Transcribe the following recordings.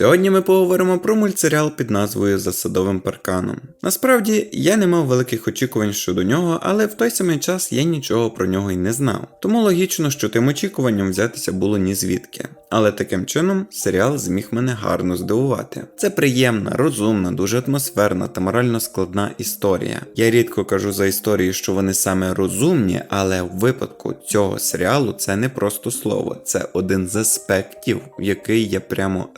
Сьогодні ми поговоримо про мультсеріал під назвою За садовим парканом. Насправді я не мав великих очікувань щодо нього, але в той самий час я нічого про нього й не знав. Тому логічно, що тим очікуванням взятися було ні звідки. Але таким чином серіал зміг мене гарно здивувати. Це приємна, розумна, дуже атмосферна та морально складна історія. Я рідко кажу за історії, що вони саме розумні, але в випадку цього серіалу це не просто слово, це один з аспектів, в який я прямо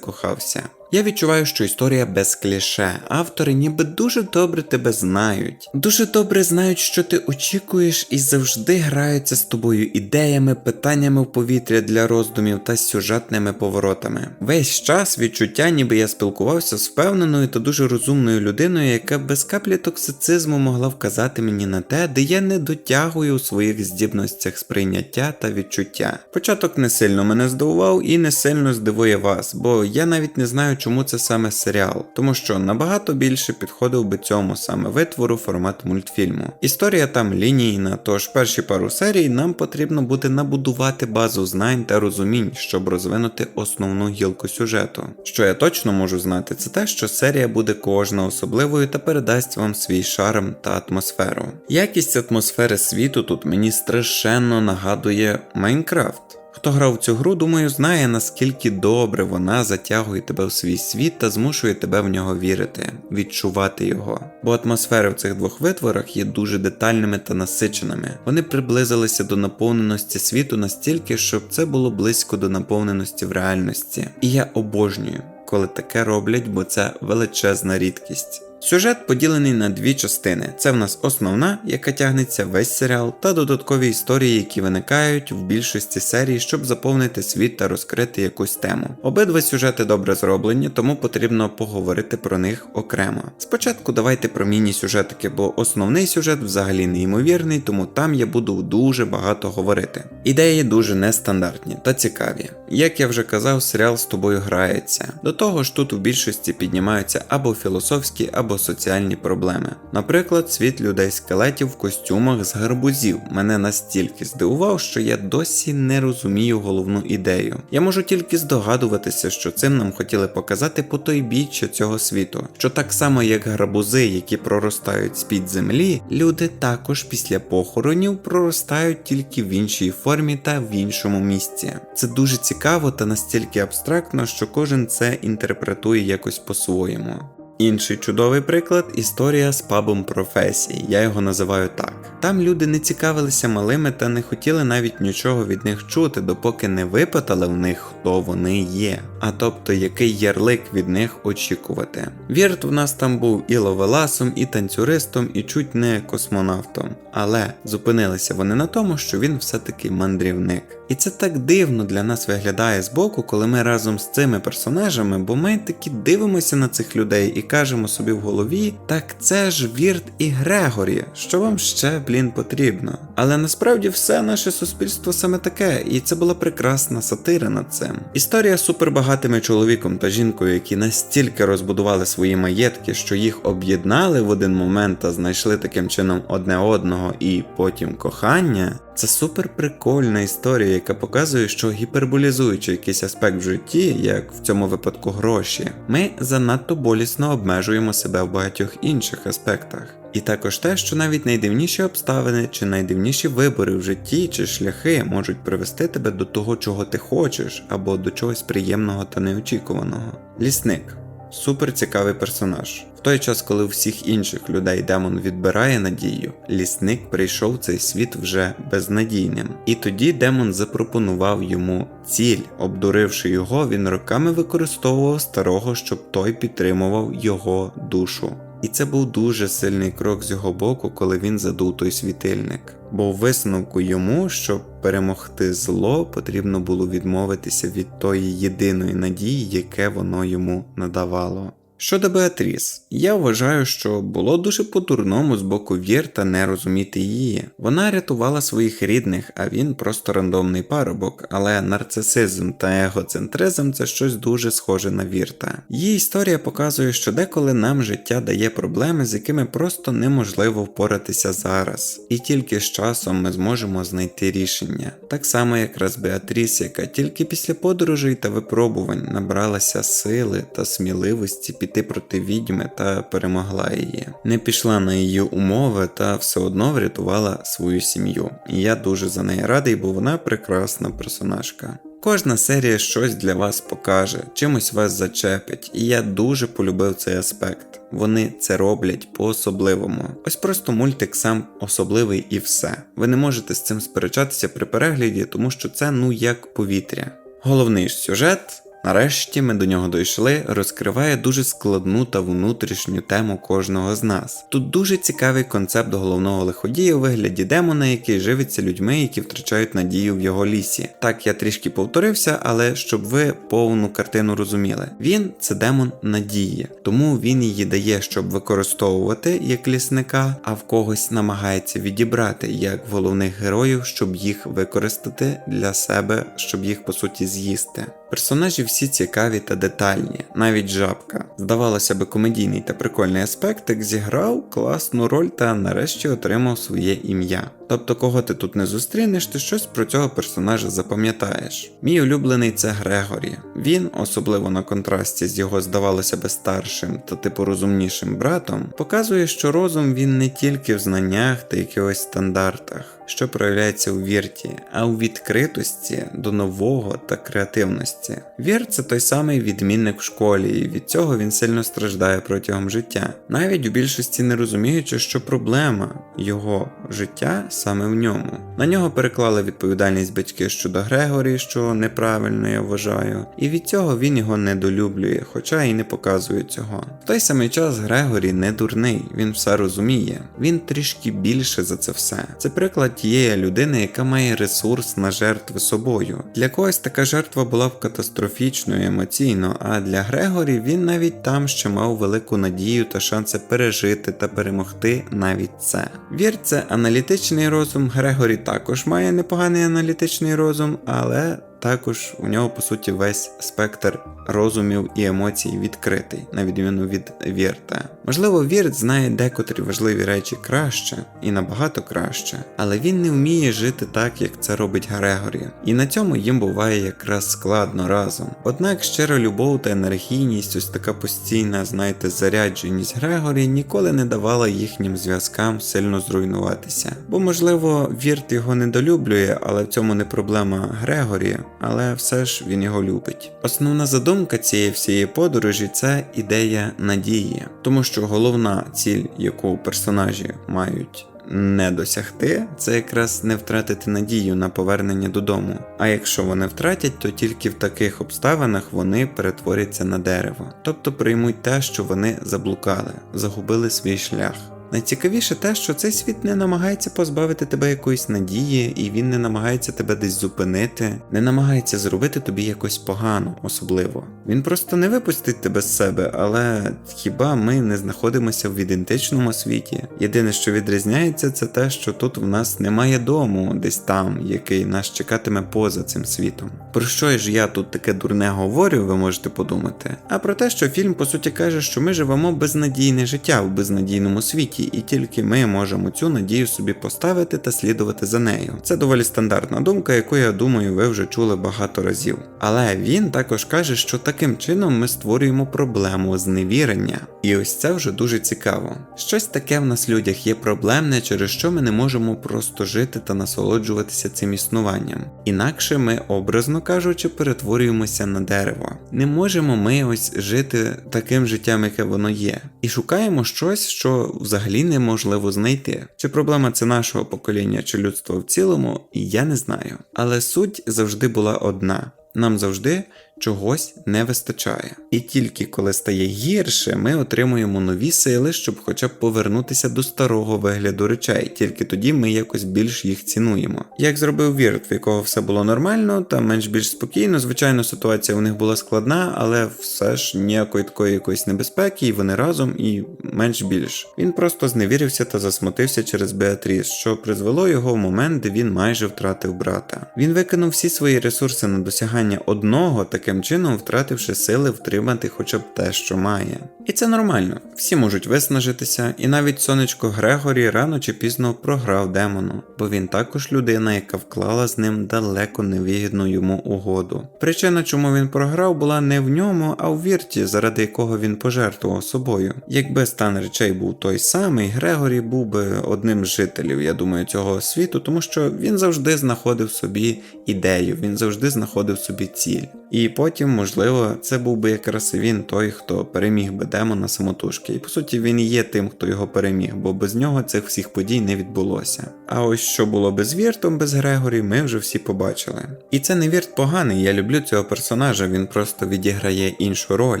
закохався. Я відчуваю, що історія без кліше. Автори ніби дуже добре тебе знають, дуже добре знають, що ти очікуєш, і завжди граються з тобою ідеями, питаннями в повітря для роздумів та сюжетними поворотами. Весь час відчуття, ніби я спілкувався з впевненою та дуже розумною людиною, яка без каплі токсицизму могла вказати мені на те, де я не дотягую у своїх здібностях сприйняття та відчуття. Початок не сильно мене здивував і не сильно здивує вас, бо я навіть не знаю, чому це саме серіал, тому що набагато більше підходив би цьому саме витвору формат мультфільму. Історія там лінійна, тож перші пару серій нам потрібно буде набудувати базу знань та розумінь, щоб розвинути основну гілку сюжету. Що я точно можу знати, це те, що серія буде кожна особливою та передасть вам свій шарм та атмосферу. Якість атмосфери світу тут мені страшенно нагадує Майнкрафт. Хто грав цю гру, думаю, знає наскільки добре вона затягує тебе в свій світ та змушує тебе в нього вірити, відчувати його. Бо атмосфери в цих двох витворах є дуже детальними та насиченими. Вони приблизилися до наповненості світу настільки, щоб це було близько до наповненості в реальності. І я обожнюю, коли таке роблять, бо це величезна рідкість. Сюжет поділений на дві частини: це в нас основна, яка тягнеться весь серіал, та додаткові історії, які виникають в більшості серій, щоб заповнити світ та розкрити якусь тему. Обидва сюжети добре зроблені, тому потрібно поговорити про них окремо. Спочатку давайте про міні-сюжетики, бо основний сюжет взагалі неймовірний, тому там я буду дуже багато говорити. Ідеї дуже нестандартні та цікаві. Як я вже казав, серіал з тобою грається. До того ж, тут у більшості піднімаються або філософські, або соціальні проблеми. Наприклад, світ людей скелетів в костюмах з гарбузів мене настільки здивував, що я досі не розумію головну ідею. Я можу тільки здогадуватися, що цим нам хотіли показати по той біччя цього світу, що так само як гарбузи, які проростають з-під землі, люди також після похоронів проростають тільки в іншій формі та в іншому місці. Це дуже цікаво та настільки абстрактно, що кожен це інтерпретує якось по-своєму. Інший чудовий приклад історія з пабом професій, я його називаю так. Там люди не цікавилися малими та не хотіли навіть нічого від них чути, допоки не випитали в них, хто вони є, а тобто який ярлик від них очікувати. Вірт в нас там був і ловеласом, і танцюристом, і чуть не космонавтом. Але зупинилися вони на тому, що він все-таки мандрівник. І це так дивно для нас виглядає збоку, коли ми разом з цими персонажами, бо ми таки дивимося на цих людей і кажемо собі в голові, так це ж Вірт і Грегорі, що вам ще, блін, потрібно. Але насправді все наше суспільство саме таке, і це була прекрасна сатира над цим. Історія з супербагатими чоловіком та жінкою, які настільки розбудували свої маєтки, що їх об'єднали в один момент та знайшли таким чином одне одного і потім кохання. Це супер прикольна історія, яка показує, що гіперболізуючи якийсь аспект в житті, як в цьому випадку гроші, ми занадто болісно обмежуємо себе в багатьох інших аспектах. І також те, що навіть найдивніші обставини чи найдивніші вибори в житті чи шляхи можуть привести тебе до того, чого ти хочеш, або до чогось приємного та неочікуваного. Лісник супер цікавий персонаж. В той час, коли у всіх інших людей демон відбирає надію, лісник прийшов в цей світ вже безнадійним. І тоді демон запропонував йому ціль, обдуривши його, він роками використовував старого, щоб той підтримував його душу. І це був дуже сильний крок з його боку, коли він задув той світильник. Бо в висновку йому, щоб перемогти зло, потрібно було відмовитися від тої єдиної надії, яке воно йому надавало. Щодо Беатріс, я вважаю, що було дуже по-дурному з боку Вірта не розуміти її. Вона рятувала своїх рідних, а він просто рандомний парубок, але нарцисизм та егоцентризм це щось дуже схоже на Вірта. Її історія показує, що деколи нам життя дає проблеми, з якими просто неможливо впоратися зараз, і тільки з часом ми зможемо знайти рішення. Так само, як раз Беатріс, яка тільки після подорожей та випробувань набралася сили та сміливості піти проти відьми та перемогла її. Не пішла на її умови та все одно врятувала свою сім'ю. І я дуже за неї радий, бо вона прекрасна персонажка. Кожна серія щось для вас покаже, чимось вас зачепить, і я дуже полюбив цей аспект. Вони це роблять по-особливому. Ось просто мультик сам особливий і все. Ви не можете з цим сперечатися при перегляді, тому що це ну як повітря. Головний ж сюжет. Нарешті ми до нього дійшли, розкриває дуже складну та внутрішню тему кожного з нас. Тут дуже цікавий концепт головного лиходія у вигляді демона, який живиться людьми, які втрачають надію в його лісі. Так я трішки повторився, але щоб ви повну картину розуміли. Він це демон надії, тому він її дає, щоб використовувати як лісника, а в когось намагається відібрати як головних героїв, щоб їх використати для себе, щоб їх по суті з'їсти. Персонажі всі цікаві та детальні, навіть жабка. Здавалося би, комедійний та прикольний аспектик зіграв класну роль та нарешті отримав своє ім'я. Тобто, кого ти тут не зустрінеш, ти щось про цього персонажа запам'ятаєш. Мій улюблений це Грегорі. Він, особливо на контрасті з його, здавалося би, старшим та типу розумнішим братом, показує, що розум він не тільки в знаннях та якихось стандартах, що проявляється у вірті, а у відкритості до нового та креативності. Вір це той самий відмінник в школі, і від цього він сильно страждає протягом життя, навіть у більшості не розуміючи, що проблема його життя саме в ньому. На нього переклали відповідальність батьки щодо Грегорі, що неправильно я вважаю, і від цього він його недолюблює, хоча і не показує цього. В той самий час Грегорі не дурний, він все розуміє, він трішки більше за це все. Це приклад тієї людини, яка має ресурс на жертви собою. Для когось така жертва була б катастрофічною емоційно, а для Грегорі він навіть там ще мав велику надію та шанси пережити та перемогти навіть це. Вір аналітичний розум. Грегорі також має непоганий аналітичний розум, але також у нього по суті весь спектр розумів і емоцій відкритий, на відміну від Вірта. Можливо, Вірт знає декотрі важливі речі краще і набагато краще, але він не вміє жити так, як це робить Грегорі, і на цьому їм буває якраз складно разом. Однак щира любов та енергійність, ось така постійна, знаєте, зарядженість Грегорі ніколи не давала їхнім зв'язкам сильно зруйнуватися. Бо, можливо, Вірт його недолюблює, але в цьому не проблема Грегорі, але все ж він його любить. Основна задумка цієї всієї подорожі це ідея надії, тому що головна ціль, яку персонажі мають. Не досягти це якраз не втратити надію на повернення додому. А якщо вони втратять, то тільки в таких обставинах вони перетворяться на дерево, тобто приймуть те, що вони заблукали, загубили свій шлях. Найцікавіше те, що цей світ не намагається позбавити тебе якоїсь надії, і він не намагається тебе десь зупинити, не намагається зробити тобі якось погано, особливо. Він просто не випустить тебе з себе, але хіба ми не знаходимося в ідентичному світі? Єдине, що відрізняється, це те, що тут в нас немає дому, десь там, який нас чекатиме поза цим світом. Про що ж я тут таке дурне говорю, ви можете подумати? А про те, що фільм по суті каже, що ми живемо безнадійне життя в безнадійному світі і тільки ми можемо цю надію собі поставити та слідувати за нею. Це доволі стандартна думка, яку я думаю, ви вже чули багато разів. Але він також каже, що таким чином ми створюємо проблему зневірення. І ось це вже дуже цікаво. Щось таке в нас людях є проблемне, через що ми не можемо просто жити та насолоджуватися цим існуванням. Інакше ми, образно кажучи, перетворюємося на дерево. Не можемо ми ось жити таким життям, яке воно є, і шукаємо щось, що взагалі неможливо знайти. Чи проблема це нашого покоління чи людства в цілому, я не знаю. Але суть завжди була одна. Нам завжди чогось не вистачає. І тільки коли стає гірше, ми отримуємо нові сили, щоб хоча б повернутися до старого вигляду речей, тільки тоді ми якось більш їх цінуємо. Як зробив Вірт, в якого все було нормально та менш більш спокійно. Звичайно, ситуація у них була складна, але все ж ніякої такої якоїсь небезпеки, і вони разом і менш більш. Він просто зневірився та засмутився через Беатріс, що призвело його в момент, де він майже втратив брата. Він викинув всі свої ресурси на досягання одного, таким чином втративши сили втримати хоча б те, що має. І це нормально. Всі можуть виснажитися, і навіть сонечко Грегорі рано чи пізно програв демону, бо він також людина, яка вклала з ним далеко невигідну йому угоду. Причина, чому він програв, була не в ньому, а в вірті, заради якого він пожертвував собою. Якби стан речей був той самий, Грегорі був би одним з жителів, я думаю, цього світу, тому що він завжди знаходив собі ідею, він завжди знаходив собі ціль. І потім, можливо, це був би якраз він той, хто переміг би демона самотужки. І по суті, він і є тим, хто його переміг, бо без нього цих всіх подій не відбулося. А ось що було без Віртом, без Грегорі, ми вже всі побачили. І це не Вірт поганий, я люблю цього персонажа, він просто відіграє іншу роль.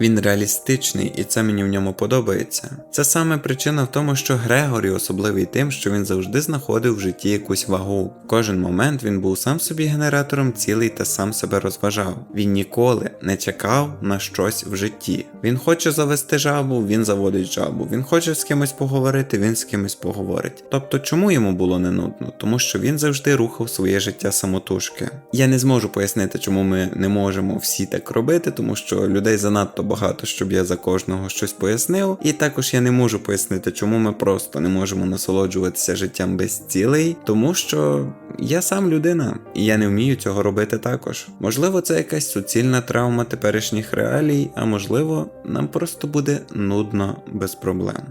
Він реалістичний, і це мені в ньому подобається. Це саме причина в тому, що Грегорі особливий тим, що він завжди знаходив в житті якусь вагу. Кожен момент він був сам собі генератором цілий та сам себе розважав. Він ніколи не чекав на щось в житті. Він хоче завести жабу, він заводить жабу. Він хоче з кимось поговорити, він з кимось поговорить. Тобто, чому йому було не нудно? Тому що він завжди рухав своє життя самотужки. Я не зможу пояснити, чому ми не можемо всі так робити, тому що людей занадто багато, щоб я за кожного щось пояснив. І також я не можу пояснити, чому ми просто не можемо насолоджуватися життям без цілей, тому що я сам людина, і я не вмію цього робити також. Можливо, це якась суцільна травма теперішніх реалій, а можливо, нам просто буде нудно без проблем.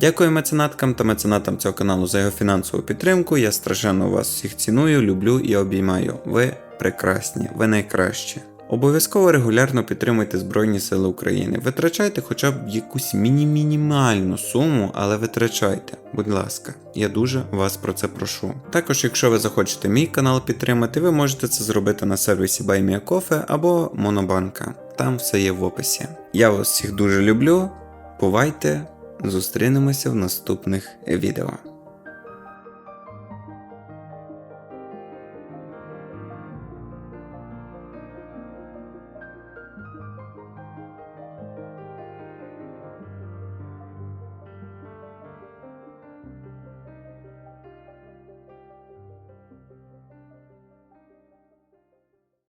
Дякую меценаткам та меценатам цього каналу за його фінансову підтримку. Я страшенно вас всіх ціную, люблю і обіймаю. Ви прекрасні, ви найкращі. Обов'язково регулярно підтримуйте Збройні Сили України. Витрачайте хоча б якусь міні-мінімальну суму, але витрачайте, будь ласка, я дуже вас про це прошу. Також, якщо ви захочете мій канал підтримати, ви можете це зробити на сервісі BuyMeACoffee або Монобанка. Там все є в описі. Я вас всіх дуже люблю. Бувайте, зустрінемося в наступних відео.